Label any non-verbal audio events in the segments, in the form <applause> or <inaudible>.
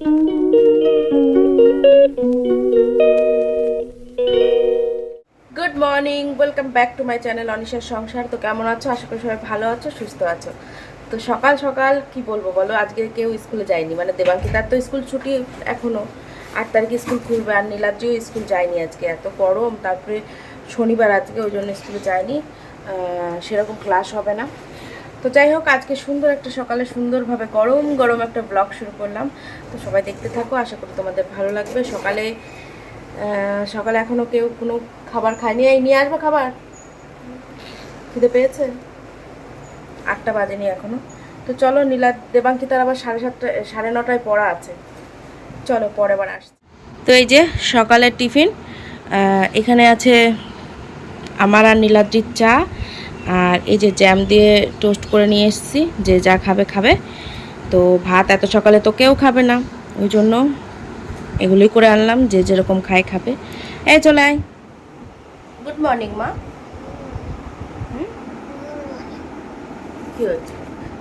Good morning welcome back to my channel অনিশার সংসার তো কেমন আছো? আশা করি সবাই ভালো আছো, সুস্থ আছো। তো সকাল সকাল কি বলব বলো? আজকে কেউ স্কুলে যায়নি। মানে দেবাঙ্কিতার তো স্কুল ছুটি এখনও। আট তারিখে স্কুল খুলবে আর নীলাদ্রিও স্কুল যায়নি আজকে। এত গরম। তারপরে শনিবার আজকে ওই জন্য স্কুলে যায়নি। সেরকম ক্লাস হবে না। তো যাই হোক, আজকে সুন্দর একটা সকালে সুন্দরভাবে গরম গরম একটা ব্লগ শুরু করলাম। তো সবাই দেখতে থাকো, আশা করি তোমাদের ভালো লাগবে। সকালে সকালে এখনও কেউ কোনো খাবার খায়নি। এই, নিয়ে আসব খাবার? খিদে পেয়েছে? আটটা বাজেনি এখনও। তো চলো, নীলা দেবাঙ্কিতার আবার সাড়ে সাতটা, সাড়ে নটায় পড়া আছে। চলো, পরে আবার আসছি। তো এই যে, সকালের টিফিন এখানে আছে আমার আর নীলাদ্রির চা আর এই যে জ্যাম দিয়ে টোস্ট করে নিয়ে এসেছি, যে যা খাবে খাবে। তো ভাত এত সকালে তো কেউ খাবে না, ওই জন্য এগুলোই করে আনলাম, যে যেরকম খায়, খাবে। এই, চলে আয়। গুড মর্নিং মা। হুম? কি হচ্ছে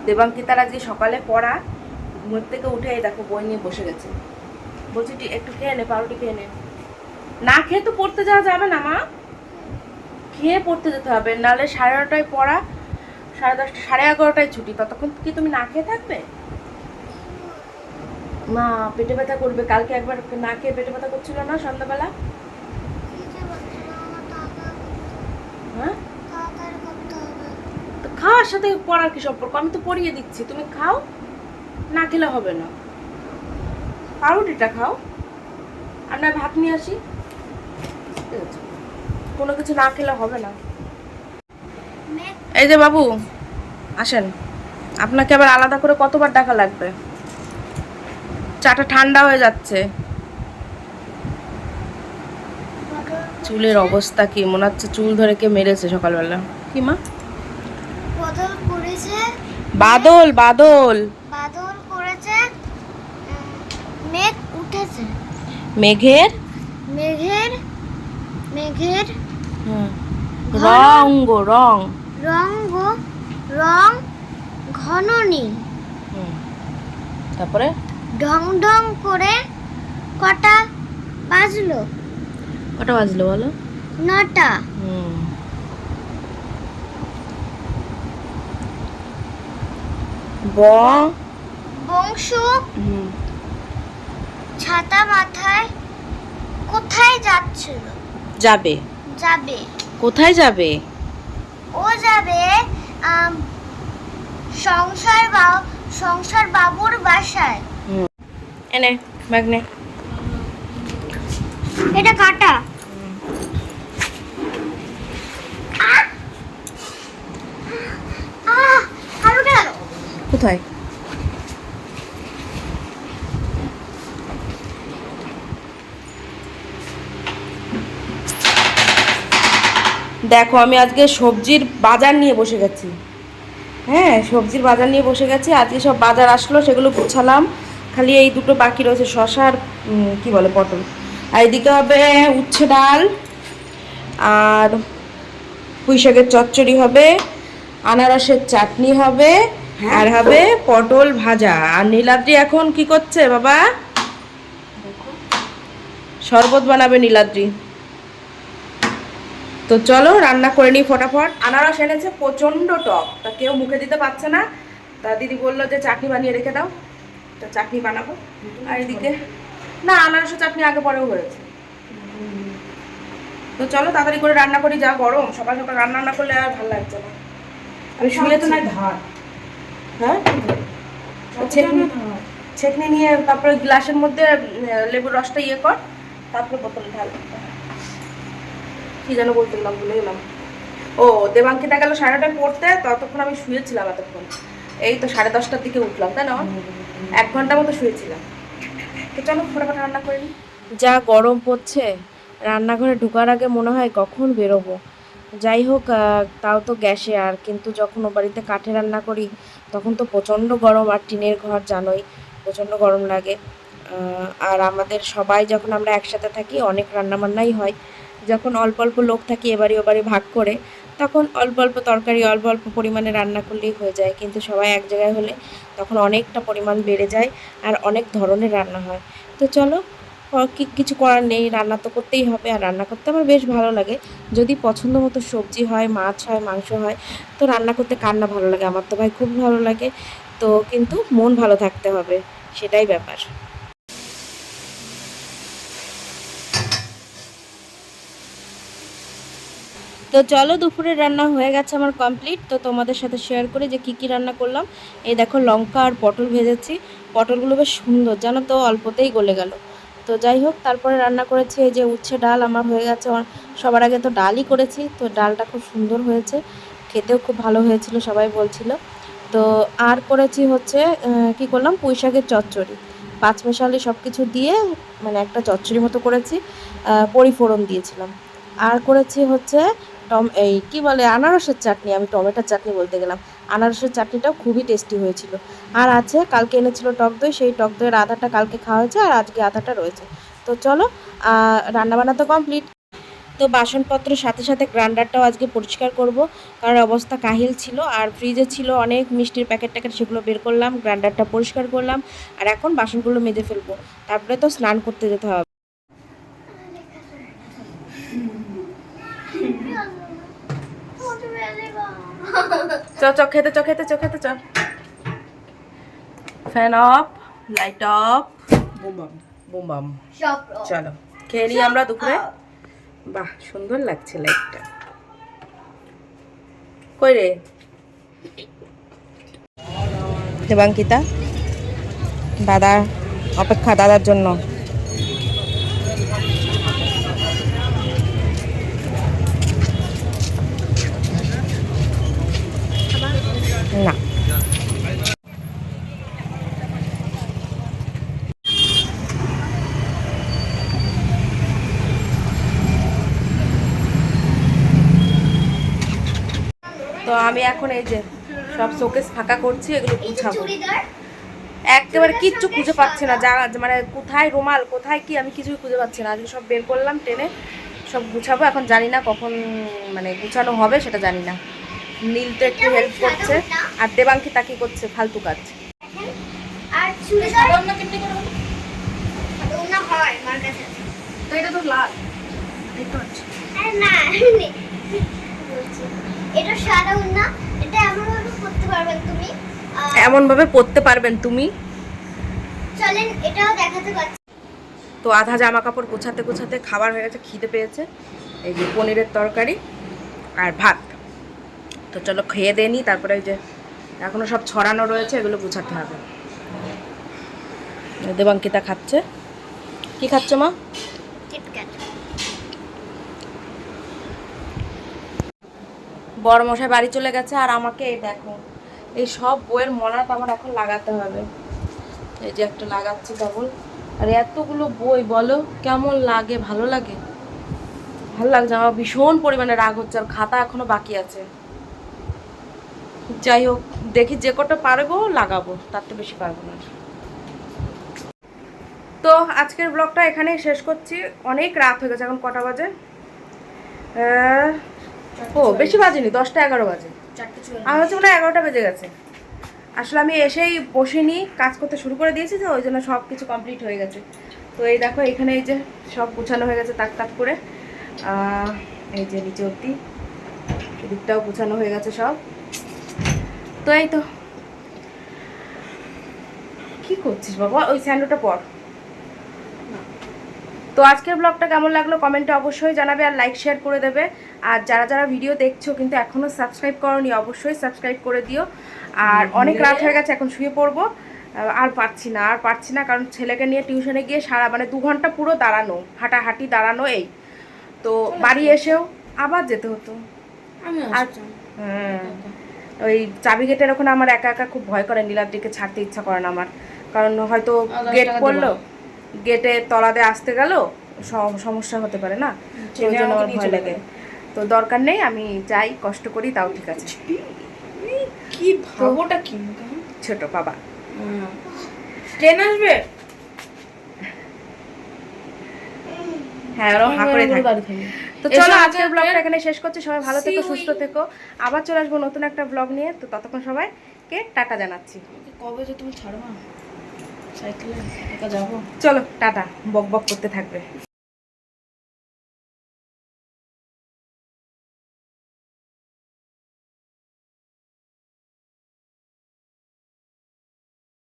দেবাঙ্কিতার আজকে সকালে পড়া ঘুমের থেকে উঠে দেখো বই নিয়ে বসে গেছে। বলছি একটু খেয়ে নে, পাউরুটি খেয়ে নে। না খেয়ে তো পড়তে যাওয়া যাবে না, মা। খেয়ে পড়তে যেতে হবে, নাহলে সাড়ে নটায় পড়া, সাড়ে দশটা, সাড়ে এগারোটায় ছুটি, ততক্ষণ কি তুমি না খেয়ে থাকবে? মা, পেটে ব্যথা করবে, কালকে একবার না খেয়ে পেটে ব্যথা করছিল না সন্ধ্যাবেলা? হ্যাঁ? খাওয়ার সাথে পড়ার কি সম্পর্ক? আমি তো পড়িয়ে দিচ্ছি, তুমি খাও, না খেলে হবে না। পাউরুটিটা খাও আর ভাত নিয়ে আসি। কোনো কিছু না খেলে হবে না। এই যে বাবু আসেন। আপনাকে আবার আলাদা করে কতবার ডাকা লাগবে? চাটা ঠান্ডা হয়ে যাচ্ছে। চুলের অবস্থা কি? মনে হচ্ছে চুল ধরে কে মেরেছে সকালবেলা। কি মা? বদল করেছে। বাদল বাদল। বাদল করেছে মেঘ উঠেছে। মেঘের? মেঘের মেঘের রং গো রং। রং গো রং ঘন নীল। তারপরে? ঢং ঢং করে কটা বাজলো? কটা বাজলো বলো? নটা। হুম। ব। বংশু। হুম। ছাতা মাথায় কোথায় যাচ্ছিল? যাবে। যাবে। কোথায় যাবে? ও যাবে সংসার বা সংসার বাবুর বাসায়। এনে ব্যাগ নে। এটা কাটা। কোথায়? দেখো আমি আজকে সবজির বাজার নিয়ে বসে গেছি। হ্যাঁ সবজির বাজার নিয়ে বসে গেছি। আজকে সব বাজার আসলো সেগুলো গুছালাম। খালি এই দুটো বাকি রয়েছে শশার কি বলে পটল। আর এদিকে হবে উচ্ছে ডাল আর পুঁই শাকের চচ্চড়ি হবে আনারসের চাটনি হবে আর হবে পটল ভাজা। আর নীলাদ্রি এখন কি করছে বাবা? শরবত বানাবে নীলাদ্রি। তো চলো রান্না করে নিই ফটাফট। আনারস এনেছে প্রচণ্ড টক। তা কেউ মুখে দিতে পারছে না। তা দিদি বলল যে চাটনি বানিয়ে রেখে দাও। তো চাটনি বানাবো। আর এদিকে না আনারসের চাটনি আগে পরেও হয়েছে। তো চলো তাড়াতাড়ি করে রান্না করি যা গরম। সকাল সকাল রান্না না করলে আর ভালো লাগছে না। আমি শুয়ে তো নাই ধার হ্যাঁ? ছেকনি ছেকনি নিয়ে তারপরে গ্লাসের মধ্যে লেবুর রসটা ইয়ে কর। তারপরে বোতলে ঢাল কি যেন বলছিলাম ভুলে গেলাম। ও দেবাঙ্কিতা গেল সাড়ে নটায় পড়তে, ততক্ষণ আমি শুয়েছিলাম এতক্ষণ। এই তো সাড়ে দশটার দিকে উঠলাম, তাই না? এক ঘণ্টা মতো শুয়েছিলাম। তো চলো, ফটাফট রান্না করে যা গরম পড়ছে, রান্নাঘরে ঢোকার আগে মনে হয় কখন বেরোবো। যাই হোক তাও তো গ্যাসে আর, কিন্তু যখন ও বাড়িতে কাঠে রান্না করি, তখন তো প্রচণ্ড গরম, আর টিনের ঘর জানোই, প্রচণ্ড গরম লাগে। আর আমাদের সবাই যখন আমরা একসাথে থাকি, অনেক রান্নাবান্নাই হয়। যখন অল্প অল্প লোক থাকি এবারে ওবারে ভাগ করে, তখন অল্প অল্প তরকারি, অল্প অল্প পরিমাণে রান্না করলেই হয়ে যায়। কিন্তু সবাই এক জায়গায় হলে তখন অনেকটা পরিমাণ বেড়ে যায় আর অনেক ধরনের রান্না হয়। তো চলো কিছু করার নেই, রান্না তো করতেই হবে আর রান্না করতে আমার বেশ ভালো লাগে। যদি পছন্দ মতো সবজি হয়, মাছ হয়, মাংস হয়, তো রান্না করতে কার না ভালো লাগে? আমার তো ভাই খুব ভালো লাগে। তো কিন্তু মন ভালো থাকতে হবে, সেটাই ব্যাপার। তো চলো দুপুরের রান্না হয়ে গেছে আমার কমপ্লিট তো তোমাদের সাথে শেয়ার করে যে কি কি রান্না করলাম। এই দেখো লঙ্কা আর পটল ভেজেছি। পটলগুলো বেশ সুন্দর, জানো তো, অল্পতেই গলে গেল। তো যাই হোক, তারপরে রান্না করেছি এই যে উচ্ছে ডাল, আমার হয়ে গেছে সবার আগে তো ডালই করেছি। তো ডালটা খুব সুন্দর হয়েছে, খেতেও খুব ভালো হয়েছিল, সবাই বলছিল। তো আর করেছি হচ্ছে কি করলাম, পুঁই শাকের চচ্চড়ি। পাঁচ মেশালি সব কিছু দিয়ে মানে একটা চচ্চড়ি মতো করেছি পরিফোড়ন দিয়েছিলাম। আর করেছি হচ্ছে টম, এই কী বলে, আনারসের চাটনি, আমি টমেটোর চাটনি বলতে গেলাম। আনারসের চাটনিটাও খুবই টেস্টি হয়েছিল। আর আছে, কালকে এনেছিল টক দই, সেই টক দইয়ের আধাটা কালকে খাওয়া হয়েছে আর আজকে আধাটা রয়েছে। তো চলো রান্নাবান্না তো কমপ্লিট। তো বাসনপত্রের সাথে সাথে গ্রাইন্ডারটাও আজকে পরিষ্কার করব, কারণ অবস্থা কাহিল ছিল। আর ফ্রিজে ছিল অনেক মিষ্টির প্যাকেট ট্যাকেট, সেগুলো বের করলাম, গ্রাইন্ডারটা পরিষ্কার করলাম, আর এখন বাসনগুলো মেজে ফেলব। তারপরে তো স্নান করতে যেতে হবে। <laughs> চ চ খেতে চ খেতে চ খেতে চ fan off light off boom বুমবাম চলো। খেয়ে নিই আমরা দুপুরে? বাহ সুন্দর লাগছে লাইটটা কই রে? দেবাঙ্কিতা দাদা অপেক্ষা দাদার জন্য। না। তো আমি এখন এই যে সব শোকেস ফাঁকা করছি এগুলো গুছাবো। একেবারে কিচ্ছু খুঁজে পাচ্ছি না যা মানে কোথায় রুমাল কোথায় কি আমি কিছুই খুঁজে পাচ্ছি না। আজকে সব বের করলাম টেনে সব গুছাবো। এখন জানি না কখন মানে গুছানো হবে সেটা জানি না। নীল তো একটু হেল্প করছে। আর দেবাঙ্কি তাকি করছে ফালতু কাজ। আর চুড়িদার ওনা হয় আমার কাছে। তো এটা তো লাল। দেখতে পাচ্ছি না এটা সাদা উন্না এটা এমন ভাবে করতে পারবেন তুমি। এমন ভাবে পরতে পারবেন তুমি। চলেন এটাও দেখাতে পাচ্ছি। তো আধা জামা কাপড় গোছাতে গোছাতে খাবার হয়ে গেছে খিদে পেয়েছে। এই যে পনিরের তরকারি আর ভাত। তো চলো খেয়ে দিয়ে নিই তারপরে এই যে এখনও সব ছড়ানো রয়েছে এগুলো গুছাতে হবে। দেবাঙ্কিতা খাচ্ছে। কি খাচ্ছ মা? বড় মশাই বাড়ি চলে গেছে আর আমাকে এই দেখো এই সব বইয়ের মনাট আমার এখন লাগাতে হবে। এই যে একটা লাগাচ্ছি কেবল আর এতগুলো বই বলো কেমন লাগে ভালো লাগে? ভালো লাগছে আমার ভীষণ পরিমাণে রাগ হচ্ছে আর খাতা এখনও বাকি আছে। যাই হোক দেখি যে কটা পারব লাগাবো তার তো বেশি পারব না। তো আজকের ব্লগটা এখানেই শেষ করছি। অনেক রাত হয়ে গেছে এখন কটা বাজে? ও বেশি বাজেনি দশটা এগারো বাজে। আমার হচ্ছে মনে এগারোটা বেজে গেছে। আসলে আমি এসেই বসিনি কাজ করতে শুরু করে দিয়েছি তো ওই জন্য সব কিছু কমপ্লিট হয়ে গেছে। তো এই দেখো এখানে এই যে সব গুছানো হয়ে গেছে তাক তাক করে। এই যে নিচে অব্দি এদিকটাও গুছানো হয়ে গেছে সব। তো এই তো। কি করছিস বাবা? ওই স্যান্ডোটা পর। তো আজকের ব্লগটা কেমন লাগল কমেন্টে অবশ্যই জানাবে আর লাইক শেয়ার করে দেবে। আর যারা যারা ভিডিও দেখছ কিন্তু এখনও সাবস্ক্রাইব করনি অবশ্যই সাবস্ক্রাইব করে দিও। আর অনেক রাত হয়ে গেছে এখন শুয়ে পড়ব। আর পারছি না আর পারছি না কারণ ছেলেকে নিয়ে টিউশনে গিয়ে সারা মানে দু ঘণ্টা পুরো দাঁড়ানো হাঁটাহাঁটি দাঁড়ানো এই। তো বাড়ি এসেও আবার যেতে হতো। আর হ্যাঁ ওই চাবি গেটের ওখানে আমার একা একা খুব ভয় করে নীলাদ্রিকে ছাড়তে ইচ্ছা করে না আমার। কারণ হয়তো গেট করল গেটে তলাতে আসতে গেল সমস্যা হতে পারে না তো জন্য আমার ভয় লাগে। তো দরকার নেই আমি যাই কষ্ট করি তাও ঠিক আছে। কি ভাবোটা কি? ছোট বাবা। ট্রেন আসবে? হ্যাঁ ওরকম হা করে থাকে। তো চলো আজকের ব্লগটা এখানে শেষ করছি। সবাই ভালো থেকো সুস্থ থেকো। আবার চলে আসব নতুন একটা ব্লগ নিয়ে। তো ততক্ষণ সবাইকে টাটা জানাচ্ছি। কবে যে তুমি ছাড়ো না সাইকেলে যাব। চলো টাটা। বক বক করতে থাকবে।